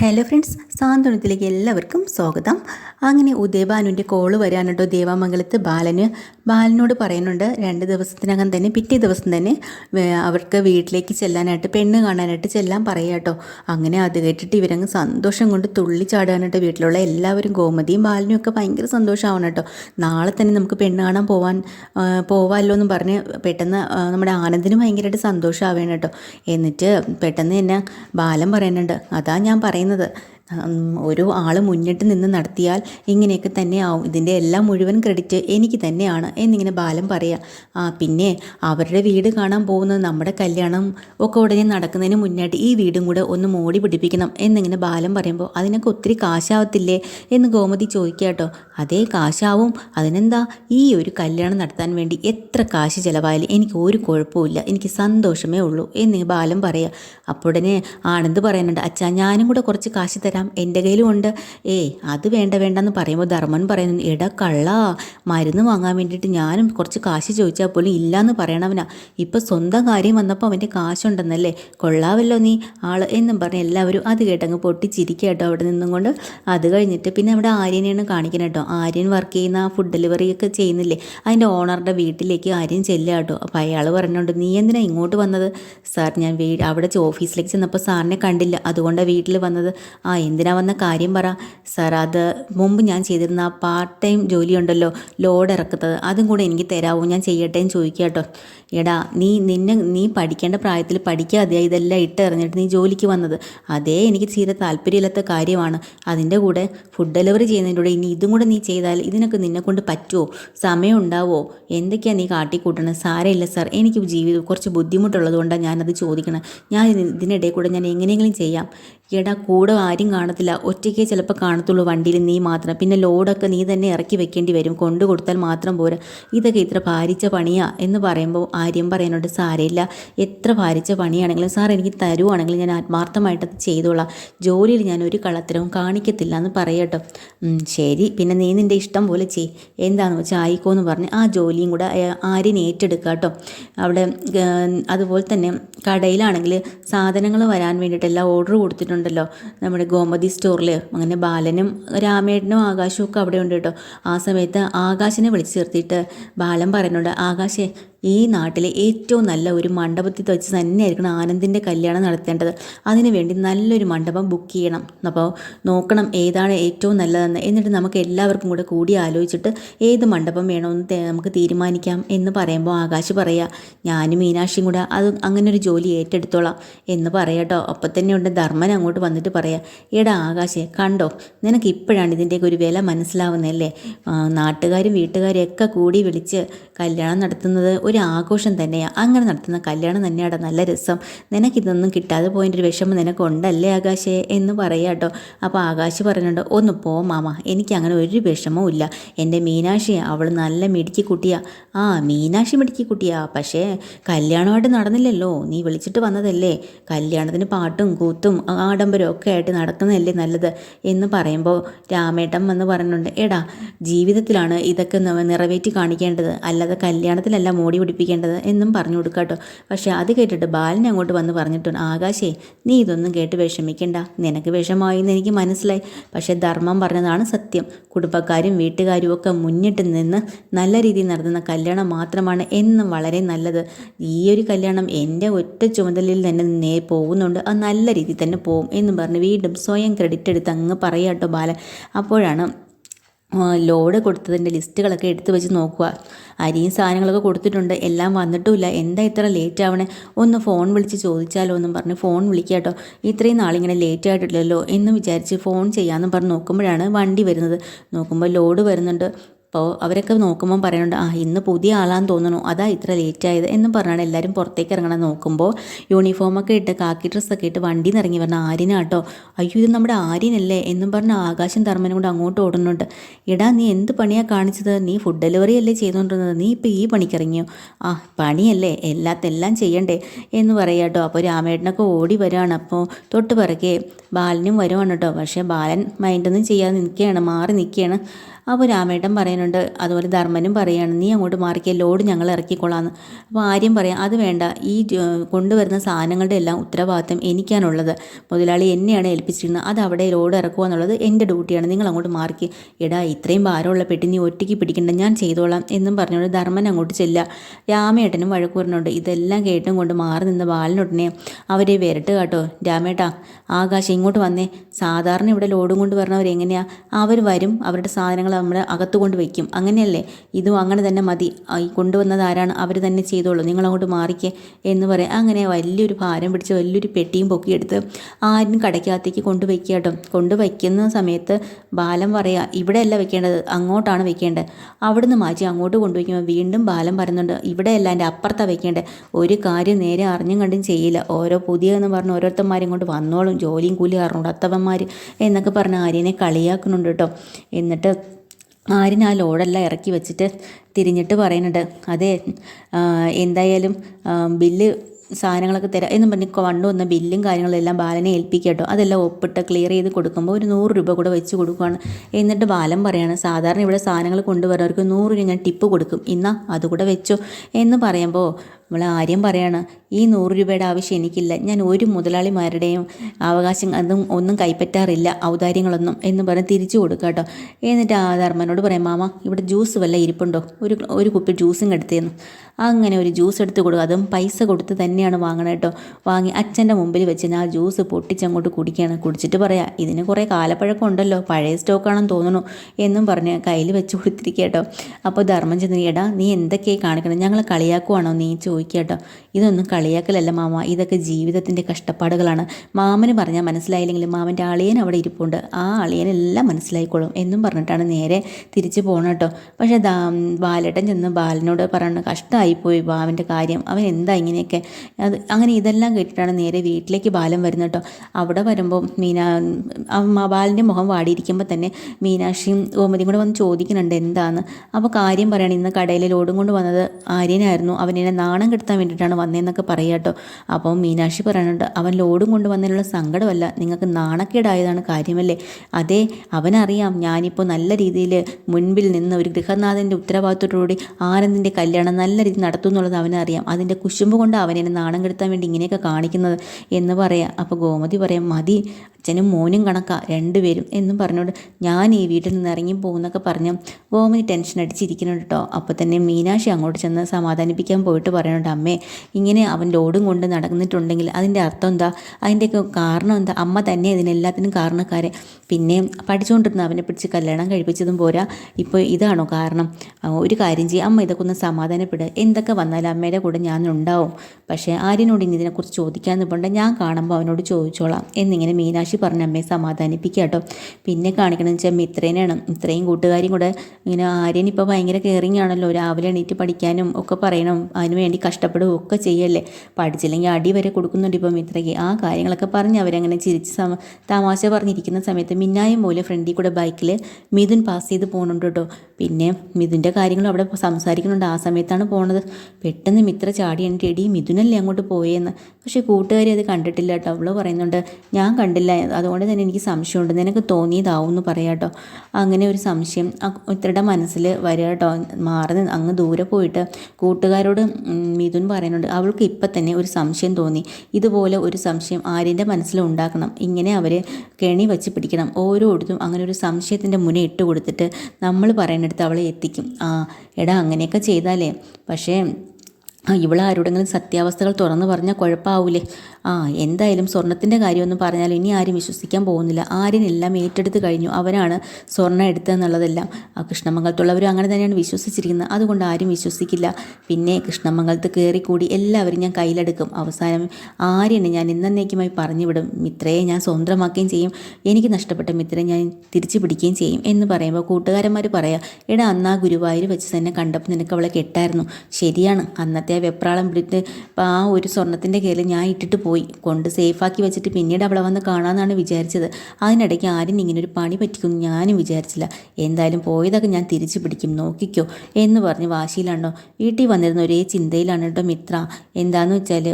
Hello friends സാന്ത്വനത്തിലേക്ക് എല്ലാവർക്കും സ്വാഗതം. അങ്ങനെ ഉദയബാനുവിന്റെ കോൾ വരാനുണ്ടോ ദേവാമംഗലത്ത് ബാലന്. ബാലനോട് പറയുന്നുണ്ട് രണ്ട് ദിവസത്തിനകം തന്നെ പിറ്റേ ദിവസം തന്നെ അവർക്ക് വീട്ടിലേക്ക് ചെല്ലാനായിട്ട് പെണ്ണ് കാണാനായിട്ട് ചെല്ലാൻ പറയാട്ടോ അങ്ങനെ അത് കേട്ടിട്ട് ഇവരങ്ങ് സന്തോഷം കൊണ്ട് തുള്ളി ചാടാനായിട്ട് വീട്ടിലുള്ള എല്ലാവരും ഗോമതിയും ബാലനും ഒക്കെ ഭയങ്കര സന്തോഷമാവണം കേട്ടോ നാളെ തന്നെ നമുക്ക് പെണ്ണ് കാണാൻ പോവാൻ പോവാമല്ലോ എന്ന് പറഞ്ഞ് പെട്ടെന്ന് നമ്മുടെ ആനന്ദിന് ഭയങ്കരമായിട്ട് സന്തോഷമാവേണം കേട്ടോ എന്നിട്ട് പെട്ടെന്ന് തന്നെ ബാലൻ പറയുന്നുണ്ട് അതാ ഞാൻ പറയുന്നത്. ഉം, ഒരു ആൾ മുന്നിട്ട് നിന്ന് നടത്തിയാൽ ഇങ്ങനെയൊക്കെ തന്നെ ആവും. ഇതിന്റെ എല്ലാം മുഴുവൻ ക്രെഡിറ്റ് എനിക്ക് തന്നെയാണ് എന്നിങ്ങനെ ബാലം പറയാം. ആ പിന്നെ അവരുടെ വീട് കാണാൻ പോകുന്നത് നമ്മുടെ കല്യാണം ഒക്കെ ഉടനെ നടക്കുന്നതിന് മുന്നായിട്ട് ഈ വീടും കൂടെ ഒന്ന് മോടി പിടിപ്പിക്കണം എന്നിങ്ങനെ ബാലൻ പറയുമ്പോൾ അതിനൊക്കെ ഒത്തിരി കാശാവത്തില്ലേ എന്ന് ഗോമതി ചോദിക്കുക കേട്ടോ അതേ കാശാവും. അതിനെന്താ? ഈ ഒരു കല്യാണം നടത്താൻ വേണ്ടി എത്ര കാശ് ചിലവായാലും എനിക്ക് ഒരു കുഴപ്പമില്ല എനിക്ക് സന്തോഷമേ ഉള്ളൂ എന്ന് ബാലൻ പറയുക അപ്പോടനെ ആനന്ദ് പറയുന്നുണ്ട് അച്ഛാ ഞാനും കൂടെ കുറച്ച് കാശ് തരാം. എന്റെ കയ്യിലും ഉണ്ട്. ഏയ് അത് വേണ്ട വേണ്ടെന്ന് പറയുമ്പോൾ ധർമ്മൻ പറയുന്നു ഇട കള്ള. മരുന്ന് വാങ്ങാൻ വേണ്ടിയിട്ട് ഞാനും കുറച്ച് കാശ് ചോദിച്ചാൽ പോലും ഇല്ലയെന്ന് പറയണവനാ. ഇപ്പം സ്വന്തം കാര്യം വന്നപ്പോൾ അവന്റെ കാശുണ്ടെന്നല്ലേ? കൊള്ളാവല്ലോ നീ ആൾ എന്നും പറഞ്ഞ് എല്ലാവരും അത് കേട്ടങ്ങ് പൊട്ടിച്ചിരിക്കുക കേട്ടോ അവിടെ നിന്നും കൊണ്ട് അത് കഴിഞ്ഞിട്ട് പിന്നെ അവിടെ ആര്യനെയാണ് കാണിക്കുന്നത് കേട്ടോ. ആര്യൻ വർക്ക് ചെയ്യുന്ന ആ ഫുഡ് ഡെലിവറി ഒക്കെ ചെയ്യുന്നില്ലേ? അതിന്റെ ഓണറുടെ വീട്ടിലേക്ക് ആര്യൻ ചെല്ലുക കേട്ടോ. അപ്പോൾ അയാൾ പറഞ്ഞുകൊണ്ട് നീ എന്തിനാ ഇങ്ങോട്ട് വന്നത്? സാർ ഞാൻ വീ അവിടെ ഓഫീസിലേക്ക് ചെന്നപ്പോൾ സാറിനെ കണ്ടില്ല. അതുകൊണ്ട് വീട്ടിൽ വന്നത്. ആ എന്തിനാ വന്ന കാര്യം പറ. സാർ അത് മുമ്പ് ഞാൻ ചെയ്തിരുന്ന ആ പാർട്ട് ടൈം ജോലിയുണ്ടല്ലോ ലോഡ് ഇറക്കുന്നത്. അതും കൂടെ എനിക്ക് തരാമോ ഞാൻ ചെയ്യട്ടെ എന്ന് ചോദിക്കുക കേട്ടോ. എടാ നീ നിന്നെ നീ പഠിക്കേണ്ട പ്രായത്തിൽ പഠിക്കാതെ ഇതെല്ലാം ഇട്ട് എറിഞ്ഞിട്ട് നീ ജോലിക്ക് വന്നത്. അതേ എനിക്ക് തീരെ താല്പര്യമില്ലാത്ത കാര്യമാണ്. അതിന്റെ കൂടെ ഫുഡ് ഡെലിവറി ചെയ്യുന്നതിന്റെ കൂടെ ഇനി ഇതും കൂടെ നീ ചെയ്താൽ ഇതിനൊക്കെ നിന്നെ കൊണ്ട് പറ്റുമോ സമയം ഉണ്ടാവോ എന്തൊക്കെയാണ് നീ കാട്ടിക്കൂട്ടണത് സാരമില്ല സാർ. എനിക്ക് ജീവിതം കുറച്ച് ബുദ്ധിമുട്ടുള്ളത് കൊണ്ടാണ് ഞാനത് ചോദിക്കണം ഞാൻ ഇതിന് ഇതിനിടയിൽ കൂടെ ഞാൻ എങ്ങനെയെങ്കിലും ചെയ്യാം. എടാ കൂടെ ആരും കാണത്തില്ല. ഒറ്റയ്ക്കേ ചിലപ്പോൾ കാണത്തുള്ളൂ വണ്ടിയിൽ നീ മാത്രം. പിന്നെ ലോഡൊക്കെ നീ തന്നെ ഇറക്കി വെക്കേണ്ടി വരും. കൊണ്ടു കൊടുത്താൽ മാത്രം പോരാ. ഇതൊക്കെ ഇത്ര ഭാരിച്ച പണിയാ എന്ന് പറയുമ്പോൾ ആര്യം പറയാനുണ്ട്. സാരയില്ല എത്ര ഭാരിച്ച പണിയാണെങ്കിലും സാർ എനിക്ക് തരുവാണെങ്കിലും ഞാൻ ആത്മാർത്ഥമായിട്ട് ചെയ്തോളാം. ജോലിയിൽ ഞാൻ ഒരു കളത്തരവും കാണിക്കത്തില്ല എന്ന് പറയട്ടോ ശരി. പിന്നെ നീ നിന്റെ ഇഷ്ടം പോലെ ചെയ്. എന്താണെന്ന് വെച്ചാൽ ആയിക്കോ എന്ന് പറഞ്ഞ് ആ ജോലിയും കൂടെ ആര്യൻ ഏറ്റെടുക്കുക കേട്ടോ. അവിടെ അതുപോലെ തന്നെ കടയിലാണെങ്കിൽ സാധനങ്ങൾ വരാൻ വേണ്ടിയിട്ടെല്ലാം ഓർഡർ കൊടുത്തിട്ടുണ്ടല്ലോ നമ്മുടെ ഗോമതി സ്റ്റോറിൽ അങ്ങനെ ബാലനും രാമേട്ടനും ആകാശവും ഒക്കെ അവിടെ ഉണ്ട് കേട്ടോ. ആ സമയത്ത് ആകാശിനെ വിളിച്ചു ചേർത്തിട്ട് ബാലൻ പറയുന്നുണ്ട് ആകാശേ ഈ നാട്ടിലെ ഏറ്റവും നല്ല ഒരു മണ്ഡപത്തിൽ വെച്ച് തന്നെയായിരിക്കണം ആനന്ദിന്റെ കല്യാണം നടത്തേണ്ടത്. അതിനുവേണ്ടി നല്ലൊരു മണ്ഡപം ബുക്ക് ചെയ്യണം. അപ്പോൾ നോക്കണം ഏതാണ് ഏറ്റവും നല്ലതെന്ന്. എന്നിട്ട് നമുക്ക് എല്ലാവർക്കും കൂടെ കൂടി ആലോചിച്ചിട്ട് ഏത് മണ്ഡപം വേണമെന്ന് നമുക്ക് തീരുമാനിക്കാം എന്ന് പറയുമ്പോൾ ആകാശ് പറയുക ഞാനും മീനാക്ഷിയും കൂടെ അത് അങ്ങനെ ഒരു ജോലി ഏറ്റെടുത്തോളാം എന്ന് പറയട്ടോ അപ്പം തന്നെ ഉണ്ട് ധർമ്മൻ അങ്ങോട്ട് വന്നിട്ട് പറയാം എടാ ആകാശേ കണ്ടോ? നിനക്ക് ഇപ്പോഴാണ് ഇതിന്റെയൊക്കെ ഒരു വില മനസ്സിലാവുന്നതല്ലേ? നാട്ടുകാരും വീട്ടുകാരും ഒക്കെ കൂടി വിളിച്ച് കല്യാണം നടത്തുന്നത് ഒരു ആഘോഷം തന്നെയാണ് അങ്ങനെ നടത്തുന്ന കല്യാണം തന്നെയാണ് നല്ല രസം. നിനക്കിതൊന്നും കിട്ടാതെ പോയതിന്റെ ഒരു വിഷമം നിനക്കുണ്ടല്ലേ ആകാശേ എന്ന് പറയാട്ടോ അപ്പോൾ ആകാശ് പറഞ്ഞുണ്ട് ഒന്ന് പോ മാമ. എനിക്ക് അങ്ങനെ ഒരു വിഷമവും ഇല്ല. എന്റെ മീനാക്ഷി അവൾ നല്ല മിടുക്കി കുട്ടിയാ. ആ മീനാക്ഷി മിടുക്കി കുട്ടിയാ. പക്ഷേ കല്യാണമായിട്ട് നടന്നില്ലല്ലോ. നീ വിളിച്ചിട്ട് വന്നതല്ലേ. കല്യാണത്തിന് പാട്ടും കൂത്തും ആഡംബരവും ഒക്കെ ആയിട്ട് നടക്കുന്നതല്ലേ നല്ലത്. എന്ന് പറയുമ്പോൾ രാമേട്ടൻ വന്ന് പറഞ്ഞിട്ടുണ്ട് എടാ ജീവിതത്തിലാണ് ഇതൊക്കെ നിറവേറ്റി കാണിക്കേണ്ടത്. അല്ലാതെ കല്യാണത്തിലല്ല മോടി പിടിപ്പിക്കേണ്ടത് എന്നും പറഞ്ഞു കൊടുക്കുക കേട്ടോ പക്ഷേ അത് കേട്ടിട്ട് ബാലൻ അങ്ങോട്ട് വന്ന് പറഞ്ഞിട്ടുണ്ട് ആകാശേ നീ ഇതൊന്നും കേട്ട് വിഷമിക്കണ്ട. നിനക്ക് വിഷമായി എന്ന് എനിക്ക് മനസ്സിലായി. പക്ഷേ ധർമ്മം പറഞ്ഞതാണ് സത്യം. കുടുംബക്കാരും വീട്ടുകാരും ഒക്കെ മുന്നിട്ട് നിന്ന് നല്ല രീതിയിൽ നടത്തുന്ന കല്യാണം മാത്രമാണ് എന്നും വളരെ നല്ലത്. ഈ ഒരു കല്യാണം എന്റെ ഒറ്റ ചുമതലയിൽ തന്നെ നേ പോകുന്നുണ്ട്. അത് നല്ല രീതിയിൽ തന്നെ പോകും എന്നും പറഞ്ഞ് വീണ്ടും സ്വയം ക്രെഡിറ്റ് എടുത്ത് അങ്ങ് പറയാട്ടോ ബാലൻ. അപ്പോഴാണ് ലോഡ് കൊടുത്തതിന്റെ ലിസ്റ്റുകളൊക്കെ എടുത്തു വെച്ച് നോക്കുക. അരിയും സാധനങ്ങളൊക്കെ കൊടുത്തിട്ടുണ്ട്. എല്ലാം വന്നിട്ടുമില്ല. എന്താ ഇത്ര ലേറ്റ് ആവണേ? ഒന്ന് ഫോൺ വിളിച്ച് ചോദിച്ചാലോ എന്നും പറഞ്ഞ് ഫോൺ വിളിക്കുക കേട്ടോ. ഇത്രയും നാളിങ്ങനെ ലേറ്റ് ആയിട്ടില്ലല്ലോ എന്ന് വിചാരിച്ച് ഫോൺ ചെയ്യാമെന്നും പറഞ്ഞ് നോക്കുമ്പോഴാണ് വണ്ടി വരുന്നത്. നോക്കുമ്പോൾ ലോഡ് വരുന്നുണ്ട്. അപ്പോൾ അവരൊക്കെ നോക്കുമ്പോൾ പറയുന്നുണ്ട് ആ ഇന്ന് പുതിയ ആളാന്ന് തോന്നുന്നു. അതാ ഇത്ര ലേറ്റ് ആയത്. എന്നും പറഞ്ഞാണ് എല്ലാവരും പുറത്തേക്ക് ഇറങ്ങണം നോക്കുമ്പോൾ യൂണിഫോമൊക്കെ ഇട്ട് കാക്കി ഡ്രസ്സൊക്കെ ഇട്ട് വണ്ടിയിൽ നിന്ന് ഇറങ്ങി പറഞ്ഞ ആര്യനാട്ടോ. അയ്യോ ഇത് നമ്മുടെ ആര്യനല്ലേ? എന്നും പറഞ്ഞ് ആകാശം ധർമ്മനും കൂടെ അങ്ങോട്ട് ഓടുന്നുണ്ട്. എടാ നീ എന്ത് പണിയാണ് കാണിച്ചത്? നീ ഫുഡ് ഡെലിവറി അല്ലേ ചെയ്തുകൊണ്ടിരുന്നത് നീ ഇപ്പോൾ ഈ പണിക്കിറങ്ങിയോ? ആ പണിയല്ലേ. എല്ലാത്തെല്ലാം ചെയ്യണ്ടേ. എന്ന് പറയാട്ടോ അപ്പോൾ രാമേട്ടനൊക്കെ ഓടി വരികയാണ് അപ്പോൾ തൊട്ട് പിറകെ ബാലനും വരുവാണ് കേട്ടോ പക്ഷേ ബാലൻ മൈൻഡൊന്നും ചെയ്യാതെ നിൽക്കുകയാണ് മാറി നിൽക്കുകയാണ്. അപ്പോൾ രാമേട്ടൻ പറയുന്നുണ്ട് പറയുന്നുണ്ട് അതുപോലെ ധർമ്മനും പറയാണ് നീ അങ്ങോട്ട് മാറിക്കുക ലോഡ് ഞങ്ങൾ ഇറക്കിക്കൊള്ളാന്ന്. അപ്പോൾ ആര്യം പറയാം അത് വേണ്ട ഈ കൊണ്ടുവരുന്ന സാധനങ്ങളുടെ എല്ലാം ഉത്തരവാദിത്തം എനിക്കാണുള്ളത്. മുതലാളി എന്നെയാണ് ഏൽപ്പിച്ചിരുന്നത് അത് അവിടെ ലോഡ് ഇറക്കുക എന്നുള്ളത് എന്റെ ഡ്യൂട്ടിയാണ്. നിങ്ങൾ അങ്ങോട്ട് മാറിക്ക്. എടാ ഇത്രയും ഭാരമുള്ള പെട്ടി നീ ഒറ്റയ്ക്ക് പിടിക്കണ്ട ഞാൻ ചെയ്തോളാം എന്നും പറഞ്ഞുകൊണ്ട് ധർമ്മൻ അങ്ങോട്ട് ചെല്ലുക. രാമേട്ടനും വഴക്കൂറിനുണ്ട് ഇതെല്ലാം കേട്ടും കൊണ്ട് മാറി നിന്ന ബാലനുടനെ അവരെ വിരട്ട് കേട്ടോ. രാമേട്ടാ ആകാശം ഇങ്ങോട്ട് വന്നേ. സാധാരണ ഇവിടെ ലോഡും കൊണ്ട് വരണവർ എങ്ങനെയാ അവർ വരും അവരുടെ സാധനങ്ങൾ നമ്മൾ അകത്ത് കൊണ്ട് വയ്ക്കും. അങ്ങനെയല്ലേ? ഇതും അങ്ങനെ തന്നെ മതി. കൊണ്ടുവന്നത് ആരാണ്? അവർ തന്നെ ചെയ്തോളൂ. നിങ്ങൾ അങ്ങോട്ട് മാറിക്കേ എന്ന് പറയാം. അങ്ങനെ വലിയൊരു ഭാരം പിടിച്ച് വലിയൊരു പെട്ടിയും പൊക്കിയെടുത്ത് ആരും കടയ്ക്കകത്തേക്ക് കൊണ്ടുവയ്ക്കുക കേട്ടോ. കൊണ്ടുവയ്ക്കുന്ന സമയത്ത് ബാലം പറയുക ഇവിടെയല്ല വെക്കേണ്ടത്. അങ്ങോട്ടാണ് വെക്കേണ്ടത്. അവിടുന്ന് മാറ്റി അങ്ങോട്ട് കൊണ്ടുവയ്ക്കുമ്പോൾ വീണ്ടും ബാലം പറയുന്നുണ്ട് ഇവിടെയല്ല എന്റെ അപ്പുറത്താണ് വെക്കേണ്ടത്. ഒരു കാര്യം നേരെ അറിഞ്ഞും കണ്ടും ചെയ്യില്ല. ഓരോ പുതിയ എന്ന് പറഞ്ഞ് ഓരോരുത്തന്മാരും ഇങ്ങോട്ട് വന്നോളും. ജോലിയും കൂലി കാരണം അത്തവന്മാർ എന്നൊക്കെ പറഞ്ഞ് ആര്യനെ കളിയാക്കുന്നുണ്ട് കേട്ടോ. എന്നിട്ട് ആര്യൻ ആ ലോഡെല്ലാം ഇറക്കി വെച്ചിട്ട് തിരിഞ്ഞിട്ട് പറയുന്നുണ്ട്. അതെ എന്തായാലും ബില്ല് സാധനങ്ങളൊക്കെ തരാം എന്നും പറഞ്ഞ് കൊണ്ടുവന്ന ബില്ലും കാര്യങ്ങളും എല്ലാം ബാലനെ ഏൽപ്പിക്കുക കേട്ടോ. അതെല്ലാം ഒപ്പിട്ട് ക്ലിയർ ചെയ്ത് കൊടുക്കുമ്പോൾ ഒരു നൂറ് രൂപ കൂടെ വെച്ച് കൊടുക്കുകയാണ് എന്നിട്ട് ബാലൻ പറയാണ് സാധാരണ ഇവിടെ സാധനങ്ങൾ കൊണ്ടുവരുന്നവർക്ക് നൂറ് രൂപ ഞാൻ ടിപ്പ് കൊടുക്കും. ഇന്നാ അതുകൂടെ വെച്ചോ എന്ന് പറയുമ്പോൾ നമ്മൾ ആര്യം പറയാണ് ഈ നൂറ് രൂപയുടെ ആവശ്യം എനിക്കില്ല. ഞാൻ ഒരു മുതലാളിമാരുടെയും അവകാശം അതും ഒന്നും കൈപ്പറ്റാറില്ല ഔദാര്യങ്ങളൊന്നും എന്ന് പറഞ്ഞ് തിരിച്ചു കൊടുക്കുക കേട്ടോ. എന്നിട്ട് ആ ധർമ്മനോട് പറയാം മാമ ഇവിടെ ജ്യൂസ് വല്ല ഇരിപ്പുണ്ടോ? ഒരു ഒരു കുപ്പി ജ്യൂസും എടുത്തേന്നു. അങ്ങനെ ഒരു ജ്യൂസ് എടുത്ത് കൊടുക്കുക അതും പൈസ കൊടുത്ത് തന്നെയാണ് വാങ്ങണത് കേട്ടോ. വാങ്ങി അച്ഛന്റെ മുമ്പിൽ വെച്ച് ഞാൻ ആ ജ്യൂസ് പൊട്ടിച്ചങ്ങോട്ട് കുടിക്കുകയാണ്. കുടിച്ചിട്ട് പറയാം ഇതിന് കുറേ കാലപ്പഴക്കം ഉണ്ടല്ലോ പഴയ സ്റ്റോക്കാണെന്ന് തോന്നുന്നു എന്നും പറഞ്ഞ് കയ്യിൽ വെച്ച് കൊടുത്തിരിക്കുക കേട്ടോ. അപ്പോൾ ധർമ്മം ചെന്ന് എടാ നീ എന്തൊക്കെയായി കാണിക്കണം? ഞങ്ങൾ കളിയാക്കുവാണോ നീ? ചോദിക്കുക കേട്ടോ ഇതൊന്നും കളിയാക്കലല്ല മാമ. ഇതൊക്കെ ജീവിതത്തിന്റെ കഷ്ടപ്പാടുകളാണ്. മാമന് പറഞ്ഞാൽ മനസ്സിലായില്ലെങ്കിലും മാമന്റെ അളിയൻ അവിടെ ഇരിപ്പുണ്ട്. ആ അളിയനെല്ലാം മനസ്സിലായിക്കോളും എന്നും പറഞ്ഞിട്ടാണ് നേരെ തിരിച്ചു പോകണം കേട്ടോ പക്ഷേ ദാ ബാലേട്ടൻ ചെന്ന് ബാലനോട് പറയണ കഷ്ടമായിപ്പോയി ബാവന്റെ കാര്യം. അവൻ എന്താ ഇങ്ങനെയൊക്കെ? അത് അങ്ങനെ ഇതെല്ലാം കേട്ടിട്ടാണ് നേരെ വീട്ടിലേക്ക് ബാലൻ വരുന്നത് കേട്ടോ അവിടെ വരുമ്പോൾ മീനാ ബാലന്റെ മുഖം വാടിയിരിക്കുമ്പോൾ തന്നെ മീനാക്ഷിയും ഗോമതിയും കൂടെ വന്ന് ചോദിക്കുന്നുണ്ട് എന്താന്ന്. അപ്പോൾ കാര്യം പറയണം ഇന്ന് കടയിൽ ലോഡും കൊണ്ട് വന്നത് ആര്യനായിരുന്നു. അവനെ നാണം കെടുത്താൻ വേണ്ടിയിട്ടാണ് വന്നതെന്നൊക്കെ പറയുക കേട്ടോ അപ്പോൾ മീനാക്ഷി പറയുന്നുണ്ട് അവൻ ലോഡും കൊണ്ട് വന്നതിനുള്ള സങ്കടമല്ല നിങ്ങൾക്ക് നാണക്കേടായതാണ് കാര്യമല്ലേ? അതെ അവനറിയാം ഞാനിപ്പോൾ നല്ല രീതിയിൽ മുൻപിൽ നിന്ന് ഒരു ഗൃഹനാഥന്റെ ഉത്തരവാദിത്വത്തോടുകൂടി ആനന്ദിന്റെ കല്യാണം നല്ല രീതിയിൽ നടത്തും എന്നുള്ളത് അവനറിയാം. അതിന്റെ കുശുമ്പ് കൊണ്ട് അവനെ നാണം കെടുത്താൻ വേണ്ടി ഇങ്ങനെയൊക്കെ കാണിക്കുന്നത് എന്ന് പറയാം. അപ്പോൾ ഗോമതി പറയാം മതി അച്ഛനും മോനും കണക്കാ രണ്ടുപേരും. എന്നും പറഞ്ഞുകൊണ്ട് ഞാൻ ഈ വീട്ടിൽ നിന്ന് ഇറങ്ങി പോകുന്നൊക്കെ പറഞ്ഞ് ഗോമതി ടെൻഷൻ അടിച്ചിരിക്കുന്നുണ്ട് കേട്ടോ അപ്പോൾ തന്നെ മീനാക്ഷി അങ്ങോട്ട് ചെന്ന് സമാധാനിപ്പിക്കാൻ പോയിട്ട് പറയുന്നുണ്ട് അമ്മേ ഇങ്ങനെ അവൻ ലോഡും കൊണ്ട് നടന്നിട്ടുണ്ടെങ്കിൽ അതിന്റെ അർത്ഥം എന്താ? അതിന്റെയൊക്കെ കാരണം എന്താ? അമ്മ തന്നെ ഇതിനെല്ലാത്തിനും കാരണക്കാരെ. പിന്നെ പഠിച്ചുകൊണ്ടിരുന്ന അവനെ പിടിച്ച് കല്യാണം കഴിപ്പിച്ചതും പോരാ. ഇപ്പോൾ ഇതാണോ കാരണം? ഒരു കാര്യം ചെയ്യും. അമ്മ ഇതൊക്കെ ഒന്ന് സമാധാനപ്പെടുക എന്തൊക്കെ വന്നാലും അമ്മയുടെ കൂടെ ഞാനുണ്ടാവും. പക്ഷേ ആര്യനോട് ഇനി ഇതിനെക്കുറിച്ച് ചോദിക്കാമെന്ന് പറഞ്ഞാൽ ഞാൻ കാണുമ്പോൾ അവനോട് ചോദിച്ചോളാം. എന്നിങ്ങനെ മീനാക്ഷി പറഞ്ഞ അമ്മയെ സമാധാനിപ്പിക്കുക കേട്ടോ. പിന്നെ കാണിക്കണമെന്ന് വെച്ചാൽ മിത്രേനെയാണ്. ഇത്രയും കൂട്ടുകാരും കൂടെ ഇങ്ങനെ ആര്യൻ ഇപ്പോൾ ഭയങ്കര കെയറിങ് ആണല്ലോ. രാവിലെ എണീറ്റ് പഠിക്കാനും ഒക്കെ പറയണം. അതിന് വേണ്ടി കഷ്ടപ്പെടുകയും ഒക്കെ ചെയ്യല്ലേ? പഠിച്ചില്ലെങ്കിൽ അടി വരെ കൊടുക്കുന്നുണ്ട് ഇപ്പം മിത്രയ്ക്ക്. ആ കാര്യങ്ങളൊക്കെ പറഞ്ഞ് അവരങ്ങനെ ചിരിച്ച് സമ തമാശ പറഞ്ഞിരിക്കുന്ന സമയത്ത് മിന്നായും പോലെ ഫ്രണ്ടിൽ കൂടെ ബൈക്കിൽ മിഥുൻ പാസ് ചെയ്ത് പോകുന്നുണ്ട് കേട്ടോ. പിന്നെ മിഥുന്റെ കാര്യങ്ങളും അവിടെ സംസാരിക്കുന്നുണ്ട്. ആ സമയത്താണ് പോണത്. പെട്ടെന്ന് മിത്ര ചാടി എണ്ണിട്ട് എടി മിഥുനല്ലേ അങ്ങോട്ട് പോയെന്ന്? പക്ഷേ കൂട്ടുകാരി അത് കണ്ടിട്ടില്ല കേട്ടോ. അവൾ പറയുന്നുണ്ട് ഞാൻ കണ്ടില്ല. അതുകൊണ്ട് തന്നെ എനിക്ക് സംശയമുണ്ട്. നിനക്ക് തോന്നിയതാവും എന്ന് പറയാം കേട്ടോ. അങ്ങനെ ഒരു സംശയം ഇത്രയുടെ മനസ്സിൽ വരിക കേട്ടോ. മാറി അങ്ങ് ദൂരെ പോയിട്ട് കൂട്ടുകാരോട് മിഥുൻ പറയുന്നുണ്ട് അവൾക്ക് ഇപ്പം തന്നെ ഒരു സംശയം തോന്നി. ഇതുപോലെ ഒരു സംശയം ആര്യന്റെ മനസ്സിൽ ഉണ്ടാക്കണം. ഇങ്ങനെ അവരെ കെണി വെച്ച് പിടിക്കണം. ഓരോരുത്തും അങ്ങനെ ഒരു സംശയത്തിന്റെ മുന ഇട്ട് കൊടുത്തിട്ട് നമ്മൾ പറയുന്നിടത്ത് അവളെ എത്തിക്കും. ആ എടാ അങ്ങനെയൊക്കെ ചെയ്താലേ. പക്ഷേ ആ ഇവളാരോടെങ്കിലും സത്യാവസ്ഥകൾ തുറന്നു പറഞ്ഞാൽ കുഴപ്പമാവൂലേ ആ എന്തായാലും സ്വർണത്തിന്റെ കാര്യമൊന്നും പറഞ്ഞാൽ ഇനി ആരും വിശ്വസിക്കാൻ പോകുന്നില്ല. ആര്യനെല്ലാം ഏറ്റെടുത്ത് കഴിഞ്ഞു. അവരാണ് സ്വർണം എടുത്തതെന്നുള്ളതെല്ലാം. ആ കൃഷ്ണമംഗലത്തുള്ളവരും അങ്ങനെ തന്നെയാണ് വിശ്വസിച്ചിരിക്കുന്നത്. അതുകൊണ്ട് ആരും വിശ്വസിക്കില്ല. പിന്നെ കൃഷ്ണമംഗലത്ത് കയറിക്കൂടി എല്ലാവരും ഞാൻ കയ്യിലെടുക്കും. അവസാനം ആര്യനെ ഞാൻ എന്നേക്കുമായി പറഞ്ഞു വിടും മിത്രയെ ഞാൻ സ്വന്തമാക്കുകയും ചെയ്യും. എനിക്ക് നഷ്ടപ്പെട്ട മിത്രയെ ഞാൻ തിരിച്ചു പിടിക്കുകയും ചെയ്യും എന്ന് പറയുമ്പോൾ കൂട്ടുകാരന്മാർ പറയാം എടാ അന്ന് ഗുരുവായൂർ വെച്ച് തന്നെ കണ്ടപ്പോൾ നിനക്ക് അവളെ കെട്ടായിരുന്നു. ശരിയാണ്. അന്നത്തെ അന്നത്തെ ആ വെപ്രാളം പിടിച്ച് ഇപ്പം ആ ഒരു സ്വർണത്തിന്റെ കയ്യിൽ ഞാൻ ഇട്ടിട്ട് പോയി. കൊണ്ട് സേഫാക്കി വെച്ചിട്ട് പിന്നീട് അവളെ വന്ന് കാണാമെന്നാണ് വിചാരിച്ചത്. അതിനിടയ്ക്ക് ആരും ഇങ്ങനെ ഒരു പണി പറ്റിക്കുമെന്ന് ഞാനും വിചാരിച്ചില്ല. എന്തായാലും പോയതൊക്കെ ഞാൻ തിരിച്ചു പിടിക്കും നോക്കിക്കോ എന്ന് പറഞ്ഞ് വാശിയിലാണോ വീട്ടിൽ വന്നിരുന്ന ഒരേ ചിന്തയിലാണ് കേട്ടോ മിത്ര. എന്താന്ന് വെച്ചാൽ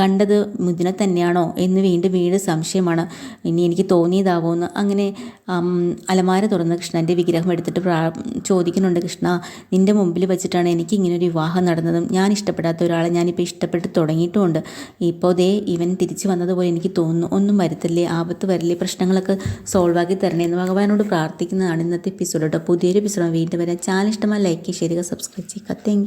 കണ്ടത് മുദിനെ തന്നെയാണോ എന്ന് വീണ്ടും വീണ്ടും സംശയമാണ്. ഇനി എനിക്ക് തോന്നിയതാവുമെന്ന് അങ്ങനെ ആം, അലമാര തുറന്ന് കൃഷ്ണന്റെ വിഗ്രഹം എടുത്തിട്ട് ചോദിക്കുന്നുണ്ട് കൃഷ്ണ നിന്റെ മുമ്പിൽ വെച്ചിട്ടാണ് എനിക്ക് ഇങ്ങനെ ഒരു വിവാഹം നടന്നതും. ഞാൻ ഇഷ്ടപ്പെടാത്ത ഒരാളെ ഞാനിപ്പോൾ ഇഷ്ടപ്പെട്ട് തുടങ്ങിയിട്ടുമുണ്ട് ഇപ്പോൾ ദേ ഇവൻ തിരിച്ചു വന്നതുപോലെ എനിക്ക് തോന്നുന്നു. ഒന്നും വരുത്തില്ലേ? ആപത്ത് വരില്ലേ? പ്രശ്നങ്ങളൊക്കെ സോൾവ് ആക്കി തരണേ എന്ന് ഭഗവാനോട് പ്രാർത്ഥിക്കുന്നതാണ് ഇന്നത്തെ എപ്പിസോഡ് കേട്ടോ പുതിയൊരു എപ്പിസോഡ് വീണ്ടും വരാം. ചാനൽ ഇഷ്ടമായി ലൈക്ക് ചെയ്യുക സബ്സ്ക്രൈബ് ചെയ്യുക താങ്ക്